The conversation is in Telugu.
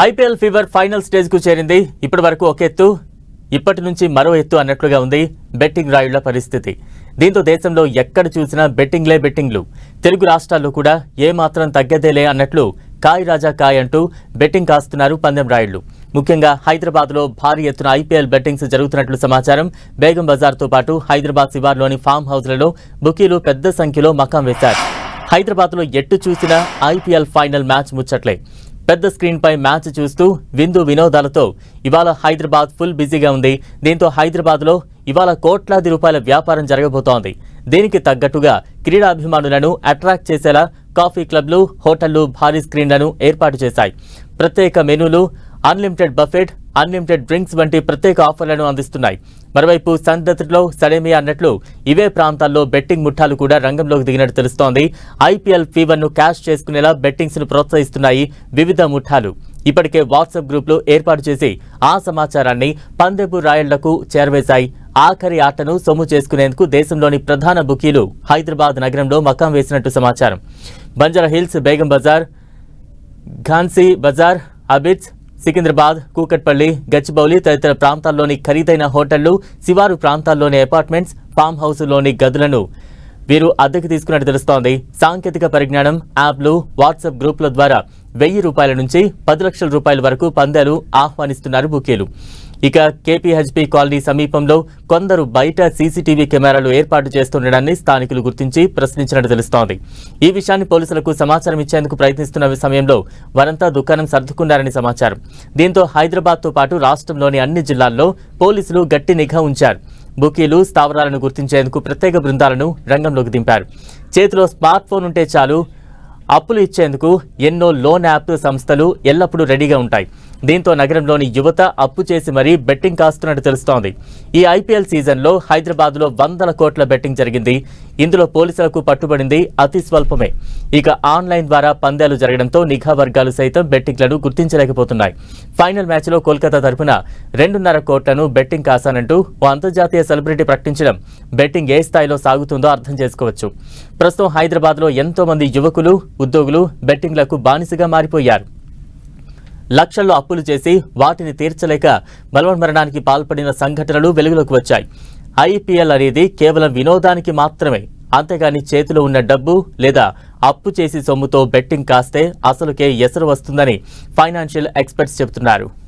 ఐపీఎల్ ఫీవర్ ఫైనల్ స్టేజ్కు చేరింది. ఇప్పటి వరకు ఒక ఎత్తు ఇప్పటి నుంచి మరో ఎత్తు అన్నట్లుగా ఉంది బెట్టింగ్ రాయుళ్ళ పరిస్థితి. దీంతో దేశంలో ఎక్కడ చూసినా బెట్టింగ్లే బెట్టింగ్లు. తెలుగు రాష్ట్రాల్లో కూడా ఏమాత్రం తగ్గదేలే అన్నట్లు కాయ్ రాజా కాయ్ అంటూ బెట్టింగ్ కాస్తున్నారు పందెం రాయుళ్ళు. ముఖ్యంగా హైదరాబాద్లో భారీ ఎత్తున ఐపీఎల్ బెట్టింగ్స్ జరుగుతున్నట్లు సమాచారం. బేగం బజార్తో పాటు హైదరాబాద్ శివార్లోని ఫామ్ హౌస్లలో బుకీలు పెద్ద సంఖ్యలో మకాం వేశారు. హైదరాబాద్లో ఎట్టు చూసినా ఐపీఎల్ ఫైనల్ మ్యాచ్ ముచ్చట్లే. పెద్ద స్క్రీన్ పై మ్యాచ్ చూస్తూ విందు వినోదాలతో ఇవాళ హైదరాబాద్ ఫుల్ బిజీగా ఉంది. దీంతో హైదరాబాద్లో ఇవాళ కోట్లాది రూపాయల వ్యాపారం జరగబోతోంది. దీనికి తగ్గట్టుగా క్రీడాభిమానులను అట్రాక్ట్ చేసేలా కాఫీ క్లబ్లు హోటళ్ళు భారీ స్క్రీన్లను ఏర్పాటు చేశాయి. ప్రత్యేక మెనూలు అన్లిమిటెడ్ బఫెట్ అన్లిమిటెడ్ డ్రింక్స్ వంటి ప్రత్యేక ఆఫర్లను అందిస్తున్నాయి. మరోవైపు సందతిలో సడేమియా అన్నట్లు ఇవే ప్రాంతాల్లో బెట్టింగ్ ముఠాలు కూడా రంగంలోకి దిగినట్టు తెలుస్తోంది. ఐపీఎల్ ఫీవర్ను క్యాష్ చేసుకునేలా బెట్టింగ్స్ను ప్రోత్సహిస్తున్నాయి వివిధ ముఠాలు. ఇప్పటికే వాట్సాప్ గ్రూప్లు ఏర్పాటు చేసి ఆ సమాచారాన్ని పందెపు రాయళ్ళకు చేరవేశాయి. ఆఖరి ఆటను సొమ్ము చేసుకునేందుకు దేశంలోని ప్రధాన బుకీలు హైదరాబాద్ నగరంలో మకాం వేసినట్టు సమాచారం. బంజారా హిల్స్ బేగం బజార్ ఘాన్సీ బజార్ అబిడ్స్ సికింద్రాబాద్ కూకట్పల్లి గచ్చిబౌలి తదితర ప్రాంతాల్లోని ఖరీదైన హోటళ్ళు శివారు ప్రాంతాల్లోని అపార్ట్మెంట్స్ ఫామ్ హౌస్లోని గదులను. వీరు అద్దెకు తీసుకున్నట్టు తెలుస్తోంది. సాంకేతిక పరిజ్ఞానం యాప్లు వాట్సాప్ గ్రూపుల ద్వారా వెయ్యి రూపాయల నుంచి పది లక్షల రూపాయల వరకు పందాలు ఆహ్వానిస్తున్నారు బుకీలు. ఇక కేపీహెచ్పీ కాలనీ సమీపంలో కొందరు బయట సీసీటీవీ కెమెరాలు ఏర్పాటు చేస్తుండడాన్ని స్థానికులు గుర్తించి ప్రశ్నించినట్టు తెలుస్తోంది. ఈ విషయాన్ని పోలీసులకు సమాచారం ఇచ్చేందుకు ప్రయత్నిస్తున్న సమయంలో వారంతా దుకాణం సర్దుకున్నారని సమాచారం. దీంతో హైదరాబాద్తో పాటు రాష్ట్రంలోని అన్ని జిల్లాల్లో పోలీసులు గట్టి నిఘా ఉంచారు. బుకీలు స్థావరాలను గుర్తించేందుకు ప్రత్యేక బృందాలను రంగంలోకి దింపారు. చేతిలో స్మార్ట్ ఫోన్ ఉంటే చాలు అప్పులు ఇచ్చేందుకు ఎన్నో లోన్ యాప్ సంస్థలు ఎల్లప్పుడూ రెడీగా ఉంటాయి. దీంతో నగరంలోని యువత అప్పు చేసి మరీ బెట్టింగ్ కాస్తున్నట్టు తెలుస్తోంది. ఈ ఐపీఎల్ సీజన్లో హైదరాబాద్లో వందల కోట్ల బెట్టింగ్ జరిగింది. ఇందులో పోలీసులకు పట్టుబడింది అతి స్వల్పమే. ఇక ఆన్లైన్ ద్వారా పందాలు జరగడంతో నిఘా వర్గాలు సైతం బెట్టింగ్లను గుర్తించలేకపోతున్నాయి. ఫైనల్ మ్యాచ్లో కోల్కతా తరపున రెండున్నర కోట్లను బెట్టింగ్ కాసానంటూ ఓ అంతర్జాతీయ సెలబ్రిటీ ప్రకటించడం బెట్టింగ్ ఏ స్థాయిలో సాగుతుందో అర్థం చేసుకోవచ్చు. ప్రస్తుతం హైదరాబాద్లో ఎంతో మంది యువకులు ఉద్యోగులు బెట్టింగ్లకు బానిసగా మారిపోయారు. లక్షల్లో అప్పులు చేసి వాటిని తీర్చలేక బలవన్మరణానికి పాల్పడిన సంఘటనలు వెలుగులోకి వచ్చాయి. ఐపీఎల్ అనేది కేవలం వినోదానికి మాత్రమే. అంతేగాని చేతిలో ఉన్న డబ్బు లేదా అప్పు చేసి సొమ్ముతో బెట్టింగ్ కాస్తే అసలుకే ఎసరు వస్తుందని ఫైనాన్షియల్ ఎక్స్పర్ట్స్ చెబుతున్నారు.